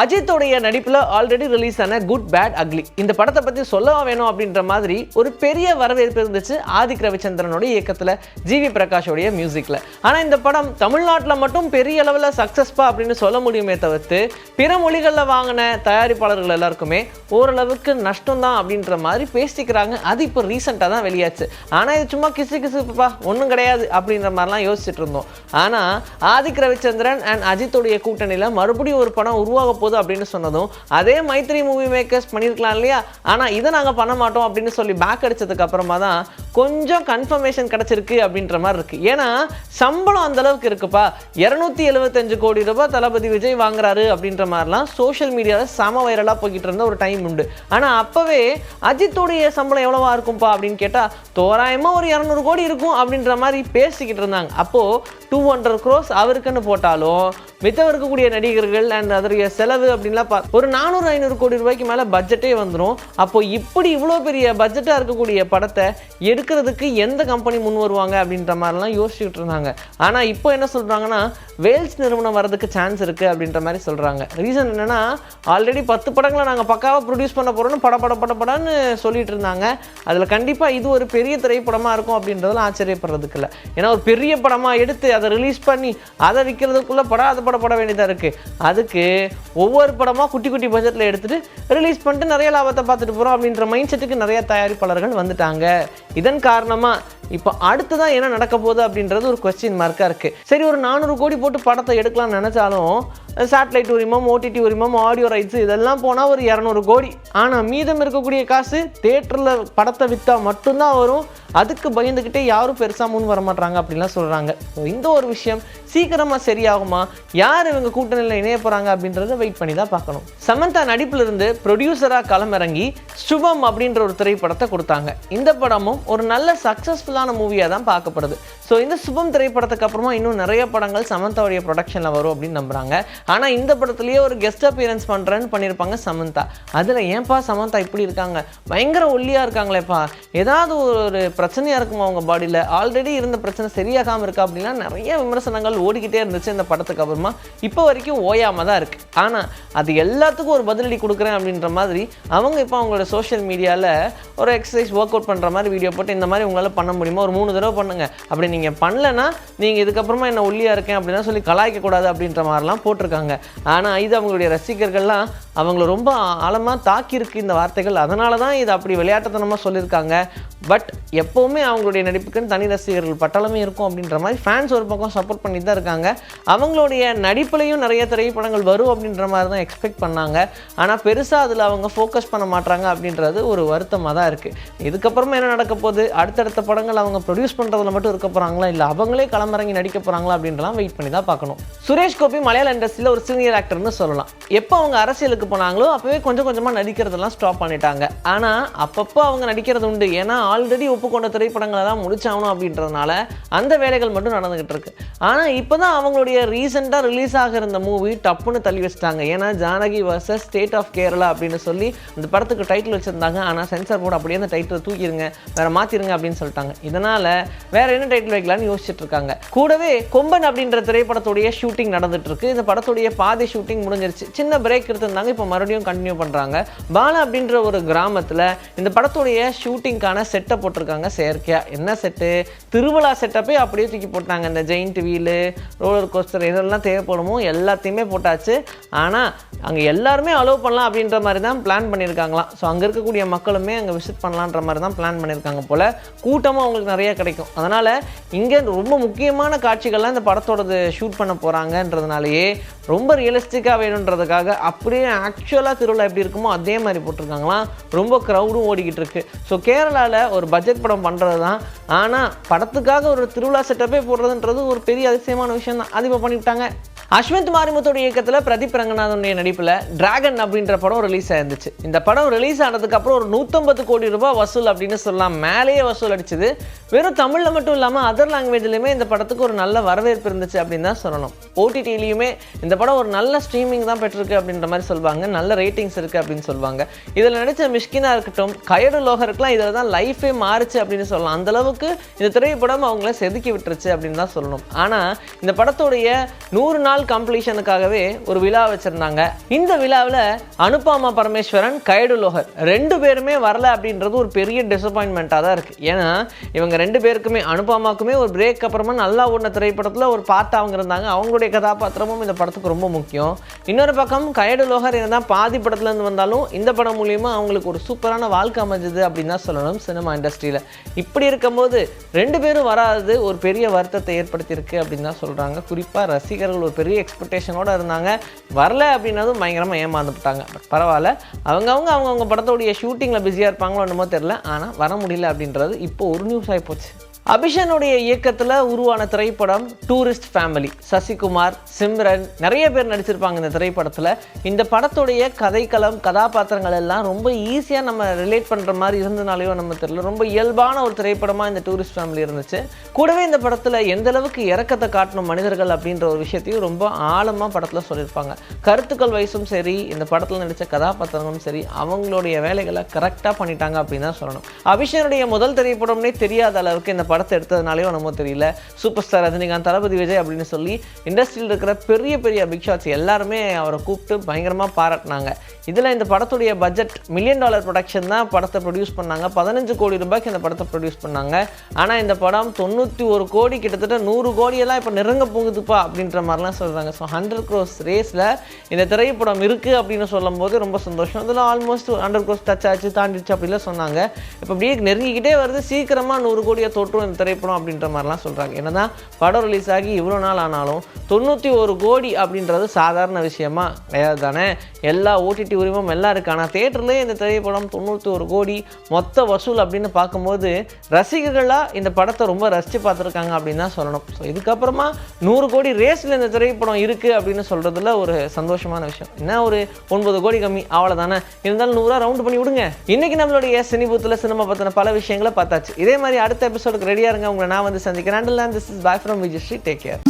அஜித்தோடைய நடிப்பில் already release ஆன good bad ugly இந்த படத்தை பற்றி சொல்லவா வேணும் அப்படின்ற மாதிரி ஒரு பெரிய வரவேற்பு இருந்துச்சு ஆதிக் ரவிச்சந்திரனுடைய இயக்கத்தில் ஜிவி பிரகாஷோடைய மியூசிக்கில் ஆனால் இந்த படம் தமிழ்நாட்டில் மட்டும் பெரிய அளவில் சக்ஸஸ்பா அப்படின்னு சொல்ல முடியுமே தவிர்த்து பிற மொழிகளில் வாங்கின தயாரிப்பாளர்கள் எல்லாருக்குமே ஓரளவுக்கு நஷ்டம் தான் அப்படின்ற மாதிரி பேசிக்கிறாங்க. அது இப்போ ரீசெண்டாக தான் வெளியாச்சு. ஆனால் இது சும்மா கிசு கிசுப்பா ஒன்றும் கிடையாது அப்படின்ற மாதிரிலாம் யோசிச்சுட்டு இருந்தோம். ஆனால் ஆதிக் ரவிச்சந்திரன் அண்ட் அஜித்துடைய கூட்டணியில் மறுபடியும் ஒரு படம் உருவாக போகுது அப்படின்னு சொன்னதும் அதே மைத்ரி மூவி மேக்கர்ஸ் பண்ணியிருக்கலாம் இல்லையா? ஆனால் இதை நாங்கள் பண்ண மாட்டோம் அப்படின்னு சொல்லி பேக் அடித்ததுக்கு அப்புறமா தான் கொஞ்சம் கன்ஃபர்மேஷன் கிடச்சிருக்கு அப்படின்ற மாதிரி இருக்குது ஏன்னா சம்பளம் அந்தளவுக்கு இருக்குப்பா. இரநூத்தி எழுபத்தஞ்சு கோடி ரூபாய் தளபதி விஜய் வாங்குறாரு அப்படின்ற மாதிரிலாம் சோஷியல் மீடியாவில் செம வைரலாக போய்கிட்டு இருந்த ஒரு டைம் உண்டு. ஆனால் அப்போவே அஜித்துடைய சம்பளம் எவ்வளவா இருக்கும்ப்பா அப்படின்னு கேட்டால் தோராயமாக ஒரு இரநூறு கோடி இருக்கும் அப்படின்ற மாதிரி பேசிக்கிட்டு இருந்தாங்க. அப்போது டூ ஹண்ட்ரட் க்ரோஸ் அவருக்குன்னு போட்டாலும் மித்தம் இருக்கக்கூடிய நடிகர்கள் அண்ட் அதனுடைய செலவு அப்படின்லாம் பா ஒரு நானூறு ஐநூறு கோடி ரூபாய்க்கு மேலே பட்ஜெட்டே வந்துடும் அப்போ இப்படி இவ்வளோ பெரிய பட்ஜெட்டாக இருக்கக்கூடிய படத்தை எடுக்கிறதுக்கு எந்த கம்பெனி முன் வருவாங்க அப்படின்ற மாதிரிலாம் யோசிச்சுட்டு இருந்தாங்க. ஆனால் இப்போ என்ன சொல்கிறாங்கன்னா வேல்ஸ் நிறுவனம் வரதுக்கு சான்ஸ் இருக்குது அப்படின்ற மாதிரி சொல்கிறாங்க ரீசன் என்னென்னா ஆல்ரெடி பத்து படங்களை நாங்கள் பக்காவாக ப்ரொடியூஸ் பண்ண போகிறோன்னு பட பட பட படன்னு சொல்லிட்டு இருந்தாங்க. அதில் கண்டிப்பாக இது ஒரு பெரிய திரைப்படமாக இருக்கும் அப்படின்றதெல்லாம் ஆச்சரியப்படுறதுக்கு இல்லை. ஏன்னா ஒரு பெரிய படமாக எடுத்து அதை ரிலீஸ் பண்ணி அதை விற்கிறதுக்குள்ளே படாத போட வேண்டியதாக இருக்குது அதுக்கு ஒவ்வொரு படமாக குட்டி குட்டி பட்ஜெட்டில் எடுத்துகிட்டு ரிலீஸ் பண்ணிட்டு நிறைய லாபத்தை பார்த்துட்டு போகிறோம் அப்படின்ற மைண்ட் செட்டுக்கு நிறைய தயாரிப்பாளர்கள் வந்துட்டாங்க. இதன் காரணமாக இப்போ அடுத்ததான் என்ன நடக்க போகுது அப்படின்றது ஒரு கொஸ்டின் மார்க்காக இருக்குது சரி ஒரு நானூறு கோடி போட்டு படத்தை எடுக்கலாம்னு நினச்சாலும் சேட்டலைட் உரிமம் ஓடிடி உரிமம் ஆடியோ ரைட்ஸ் இதெல்லாம் போனால் ஒரு இரநூறு கோடி. ஆனால் மீதம் இருக்கக்கூடிய காசு தேட்டரில் படத்தை விற்றா மட்டும்தான் வரும். அதுக்கு பயந்துக்கிட்டே யாரும் பெருசாக முன் வர மாட்டாங்க அப்படின்லாம் சொல்கிறாங்க ஸோ இந்த ஒரு விஷயம் சீக்கிரமாக சரியாகுமா? யார் இவங்க கூட்டணியில் இணைய போகிறாங்க அப்படின்றத வெயிட் பண்ணி தான் பார்க்கணும். சமந்தா நடிப்பிலிருந்து ப்ரொடியூசராக களமிறங்கி சுபம் அப்படின்ற ஒரு திரைப்படத்தை கொடுத்தாங்க. இந்த படமும் ஒரு நல்ல சக்ஸஸ்ஃபுல்லாக சக்ஸஸ்ஃபுல்லான மூவியாக தான் பார்க்கப்படுது. ஸோ இந்த சுபம் திரைப்படத்துக்கு அப்புறமா இன்னும் நிறைய படங்கள் சமந்தாவுடைய ப்ரொடக்ஷனில் வரும் அப்படின்னு நம்புகிறாங்க ஆனால் இந்த படத்துலேயே ஒரு கெஸ்ட் அப்பியரன்ஸ் பண்ணுறேன்னு பண்ணியிருப்பாங்க சமந்தா. அதில் ஏன்பா சமந்தா இப்படி இருக்காங்க? பயங்கர ஒல்லியாக இருக்காங்களேப்பா. ஏதாவது ஒரு பிரச்சனையாக இருக்குமா அவங்க பாடியில் ஆல்ரெடி இருந்த பிரச்சனை சரியாகாமல் இருக்கா அப்படின்னா நிறைய விமர்சனங்கள் ஓடிக்கிட்டே இருந்துச்சு இந்த படத்துக்கு அப்புறமா. இப்போ வரைக்கும் ஓயாமல் தான் இருக்குது ஆனால் அது எல்லாத்துக்கும் ஒரு பதிலடி கொடுக்குறேன் அப்படின்ற மாதிரி அவங்க இப்போ அவங்களோட சோஷியல் மீடியாவில் ஒரு எக்ஸசைஸ் ஒர்க் அவுட் பண்ணுற மாதிரி வீடியோ போட்டு இந்த மாதிரி உங்களால் பண்ண முடியும்? ஒரு மூணு தடவை பண்ணுங்க. அப்படி நீங்கள் பண்ணலைன்னா நீங்கள் இதுக்கப்புறமா என்ன ஒல்லியாக இருக்கேன் அப்படின்னா சொல்லி கலாய்க்கக்கூடாது அப்படின்ற மாதிரிலாம் போட்டிருக்காங்க. ஆனால் இது அவங்களுடைய ரசிகர்கள்லாம் அவங்கள ரொம்ப ஆழமாக தாக்கியிருக்கு இந்த வார்த்தைகள். அதனால தான் இது அப்படி விளையாட்டுத்தனமாக சொல்லியிருக்காங்க. பட் எப்போவுமே அவங்களுடைய நடிப்புக்குன்னு தனி ரசிகர்கள் பட்டாளமே இருக்கும் அப்படின்ற மாதிரி ஃபேன்ஸ் ஒரு பக்கம் சப்போர்ட் பண்ணி தான் இருக்காங்க. அவங்களுடைய நடிப்புலையும் நிறைய திரைப்படங்கள் வரும் அப்படின்ற மாதிரி தான் எக்ஸ்பெக்ட் பண்ணாங்க. ஆனால் பெருசாக அதில் அவங்க ஃபோக்கஸ் பண்ண மாட்டாங்க அப்படின்றது ஒரு வருத்தமாக தான் இருக்குது இதுக்கப்புறமா என்ன நடக்க போகுது? அடுத்தடுத்த படங்கள் அவங்க ப்ரொடியூஸ் பண்ணுறதுல மட்டும் இருக்க போகிறாங்களா இல்லை அவங்களே களமிறங்கி நடிக்க போகிறாங்களா அப்படின்றலாம் வெயிட் பண்ணி தான் பார்க்கணும். சுரேஷ் கோபி மலையாள இண்டஸ்ட்ரியில் ஒரு சீனியர் ஆக்டர்னு சொல்லலாம். எப்போ அவங்க அரசியலுக்கு போனாங்களோ அப்போவே கொஞ்சம் கொஞ்சமாக நடிக்கிறதெல்லாம் ஸ்டாப் பண்ணிட்டாங்க. ஆனால் அப்பப்போ அவங்க நடிக்கிறது உண்டு. ஏன்னா ஆல்ரெடி ஒப்புக்கொண்ட திரைப்படங்களை தான் முடிச்சாகணும் அப்படின்றதுனால அந்த வேலைகள் மட்டும் நடந்துகிட்டு இருக்கு. ஆனால் இப்போ தான் அவங்களுடைய ரீசெண்டாக ரிலீஸ் ஆக இருந்த மூவி டப்புன்னு தள்ளி வச்சிட்டாங்க. ஏன்னா Janaki versus state of Kerala அப்படின்னு சொல்லி அந்த படத்துக்கு டைட்டில் வச்சுருந்தாங்க. ஆனால் சென்சார் போர்டு அப்படியே அந்த டைட்டில் தூக்கிடுங்க வேறு மாற்றிருங்க அப்படின்னு சொல்லிட்டாங்க. இதனால் வேற என்ன டைட்டில் வைக்கலாம்னு யோசிச்சுட்டு இருக்காங்க கூடவே கொம்பன் அப்படின்ற திரைப்படத்துடைய ஷூட்டிங் நடந்துட்டுருக்கு இந்த படத்துடைய பாதி ஷூட்டிங் முடிஞ்சிருச்சு. சின்ன பிரேக் எடுத்திருந்தாங்க இப்போ மறுபடியும் கண்டினியூ பண்ணுறாங்க பாலா அப்படின்ற ஒரு கிராமத்தில் இந்த படத்துடைய ஷூட்டிங்கான செட்டை போட்டிருக்காங்க செயற்கையாக என்ன செட்டு திருவிழா செட்டப்பே அப்படியே தூக்கி போட்டாங்க. இந்த ஜெயிண்ட் வீலு ரோலர் கோஸ்டர் இதெல்லாம் தேவைப்படுமோ? எல்லாத்தையுமே போட்டாச்சு. ஆனால் அங்கே எல்லாருமே அலோவ் பண்ணலாம் அப்படின்ற மாதிரி தான் பிளான் பண்ணியிருக்காங்களாம். ஸோ அங்கே இருக்கக்கூடிய மக்களுமே அங்கே விசிட் பண்ணலான்ற மாதிரி தான் பிளான் பண்ணியிருக்காங்க போல். கூட்டமாக உங்களுக்கு நிறைய கிடைக்கும். அதனால் இங்கே ரொம்ப முக்கியமான காட்சிகள்லாம் இந்த படத்தோடது ஷூட் பண்ண போகிறாங்கன்றதுனாலேயே ரொம்ப ரியலிஸ்டிக்காக வேணுன்றதுக்காக அப்படியே ஆக்சுவலாக திருவிழா எப்படி இருக்குமோ அதே மாதிரி போட்டிருக்காங்களாம். ரொம்ப க்ரௌடும் ஓடிக்கிட்டு இருக்கு. ஸோ கேரளாவில் ஒரு பட்ஜெட் படம் பண்ணுறது தான் ஆனால் படத்துக்காக ஒரு திருவிழா செட்டப்பே போடுறதுன்றது ஒரு பெரிய அதிசயமான விஷயம் தான் அது இப்போ பண்ணிவிட்டாங்க. அஸ்வந்த் மாரிமுத்தோட இயக்கத்தில் பிரதீப் ரங்கநாதனுடைய நடிப்பில் டிராகன் அப்படின்ற படம் ரிலீஸ் ஆயிருந்துச்சு. இந்த படம் ரிலீஸ் ஆனதுக்கப்புறம் ஒரு நூற்றம்பது கோடி ரூபாய் வசூல் அப்படின்னு சொல்லலாம். மேலேயே வசூல் அடிச்சது. வெறும் தமிழில் மட்டும் இல்லாமல் அதர் லாங்குவேஜ்லையுமே இந்த படத்துக்கு ஒரு நல்ல வரவேற்பு இருந்துச்சு அப்படின்னு தான் சொல்லணும். ஓடிடிலையுமே இந்த படம் ஒரு நல்ல ஸ்ட்ரீமிங் தான் பெற்றிருக்கு அப்படின்ற மாதிரி சொல்லுவாங்க நல்ல ரேட்டிங்ஸ் இருக்குது அப்படின்னு சொல்லுவாங்க இதில் நடித்த மிஷ்கினா இருக்கட்டும் கயடு லோகருக்குலாம் இதில் தான் லைஃபே மாறுச்சு அப்படின்னு சொல்லலாம். அந்த அளவுக்கு இந்த திரைப்படம் அவங்கள செதுக்கி விட்டுருச்சு அப்படின்னு தான் சொல்லணும். ஆனால் இந்த படத்துடைய நூறு நாள் கம்ப்ளீஷனுக்காகவே ஒரு விழா வச்சுருந்தாங்க. இந்த விழாவில் அனுபாமா பரமேஸ்வரன் கைடு லோகர் ரெண்டு பேருமே வரல அப்படின்றது ஒரு பெரிய டிசப்பாயின்மெண்ட்டாக தான் இருக்குது ஏன்னா இவங்க ரெண்டு பேருக்குமே அனுபாமாக்குமே ஒரு பிரேக் அப்புறமா நல்லா ஓடின திரைப்படத்தில் ஒரு பார்ட் அவங்க இருந்தாங்க. அவங்களுடைய கதாபாத்திரமும் இந்த படத்துக்கு ரொம்ப முக்கியம். இன்னொரு பக்கம் கைடு லோகர் தான் பாதி படத்துலேருந்து வந்தாலும் இந்த படம் மூலியமாக அவங்களுக்கு ஒரு சூப்பரான வாழ்க்கை அமைஞ்சது அப்படின்னு தான் சொல்லணும் சினிமா இண்டஸ்ட்ரியில் இப்படி இருக்கும்போது ரெண்டு பேரும் வராதது ஒரு பெரிய வருத்தத்தை ஏற்படுத்தியிருக்கு அப்படின்னு தான் சொல்கிறாங்க குறிப்பாக ரசிகர்கள் ஒரு பெரிய எக்ஸ்பெக்டேஷனோடு இருந்தாங்க. வரல அப்படின்னதும் பயங்கரமாக ஏமாந்துட்டாங்க. பட் பரவாயில்ல. அவங்கவுங்க அவங்கவுங்க படத்தோடைய ஷூட்டிங்கில் பிஸியாக இருப்பாங்களோ என்னமோ தெரில ஆனால் வர முடியல அப்படின்றது இப்போ ஒரு நியூஸ் ஆகிப்போச்சு அபிஷனுடைய இயக்கத்தில் உருவான திரைப்படம் டூரிஸ்ட் ஃபேமிலி சசிகுமார் சிம்ரன் நிறைய பேர் நடிச்சிருப்பாங்க இந்த திரைப்படத்தில். இந்த படத்துடைய கதைக்களம் கதாபாத்திரங்கள் எல்லாம் ரொம்ப ஈஸியாக நம்ம ரிலேட் பண்ணுற மாதிரி இருந்தனாலேயோ நம்ம தெரியல. ரொம்ப இயல்பான ஒரு திரைப்படமாக இந்த டூரிஸ்ட் ஃபேமிலி இருந்துச்சு. கூடவே இந்த படத்தில் எந்த அளவுக்கு இறக்கத்தை காட்டணும் மனிதர்கள் அப்படின்ற ஒரு விஷயத்தையும் ரொம்ப ஆழமாக படத்தில் சொல்லியிருப்பாங்க. கருத்துக்கள் வயசும் சரி இந்த படத்தில் நடித்த கதாபாத்திரங்களும் சரி அவங்களுடைய வேலைகளை கரெக்டாக பண்ணிட்டாங்க அப்படின்னு தான் சொல்லணும். அபிஷனுடைய முதல் திரைப்படம்னே தெரியாத அளவுக்கு இந்த படத்தை எடுத்ததுனாலேயோ நம்ம தெரியல. சூப்பர் ஸ்டார் ரஜினிகாந்த் தளபதி விஜய் அப்படின்னு சொல்லி இண்டஸ்ட்ரியில் இருக்கிற பெரிய பெரிய பிக் ஷாட்ஸ் எல்லாருமே அவரை கூப்பிட்டு பயங்கரமாக பாராட்டினாங்க. இதில் இந்த படத்துடைய பட்ஜெட் மில்லியன் டாலர் ப்ரொடக்ஷன் தான் படத்தை ப்ரொடியூஸ் பண்ணாங்க. பதினஞ்சு கோடி ரூபாய்க்கு இந்த படத்தை ப்ரொடியூஸ் பண்ணாங்க. ஆனால் இந்த படம் தொண்ணூற்றி ஒரு கோடி கிட்டத்தட்ட நூறு கோடியெல்லாம் இப்போ நெருங்க போகுதுப்பா அப்படின்ற மாதிரிலாம் சொல்கிறாங்க ஸோ ஹண்ட்ரட் க்ரோஸ் ரேஸில் இந்த திரைப்படம் இருக்குது அப்படின்னு சொல்லும்போது ரொம்ப சந்தோஷம். அதில் ஆல்மோஸ்ட் ஹண்ட்ரட் க்ரோஸ் டச் ஆச்சு தாண்டிடுச்சு அப்படிலாம் சொன்னாங்க. இப்போ அப்படியே நெருங்கிக்கிட்டே வருது. சீக்கிரமாக நூறு கோடியை தொற்றும் இந்த திரைப்படம் அப்படின்ற மாதிரிலாம் சொல்கிறாங்க என்னதான் படம் ரிலீஸ் ஆகி இவ்வளோ நாள் ஆனாலும் தொண்ணூற்றி ஒரு கோடி அப்படின்றது சாதாரண விஷயமா கிடையாது தானே எல்லா ஓடிடி உரிமம் எல்லாம் இருக்கு. ஆனால் தேட்டர்லேயே இந்த திரைப்படம் தொண்ணூற்றி ஒரு கோடி மொத்த வசூல் அப்படின்னு பார்க்கும்போது ரசிகர்களாக இந்த படத்தை ரொம்ப ரசித்து பார்த்துருக்காங்க அப்படின்னு தான் சொல்லணும். ஸோ இதுக்கப்புறமா நூறு கோடி ரேஸில் இந்த திரைப்படம் இருக்குது அப்படின்னு சொல்கிறதுல ஒரு சந்தோஷமான விஷயம். என்ன ஒரு ஒன்பது கோடி கம்மி? அவ்வளோதானே இருந்தாலும் நூறுரூவா ரவுண்ட் பண்ணி விடுங்க. இன்றைக்கி நம்மளுடைய சினிபூத்தில் சினிமா பற்றின பல விஷயங்களை பார்த்தாச்சு. இதே மாதிரி அடுத்த எபிசோடுக்கு ரெடியாக இருங்க. உங்களை நான் வந்து சந்திக்கிறேன். This is Bhai from Vijay Sri take care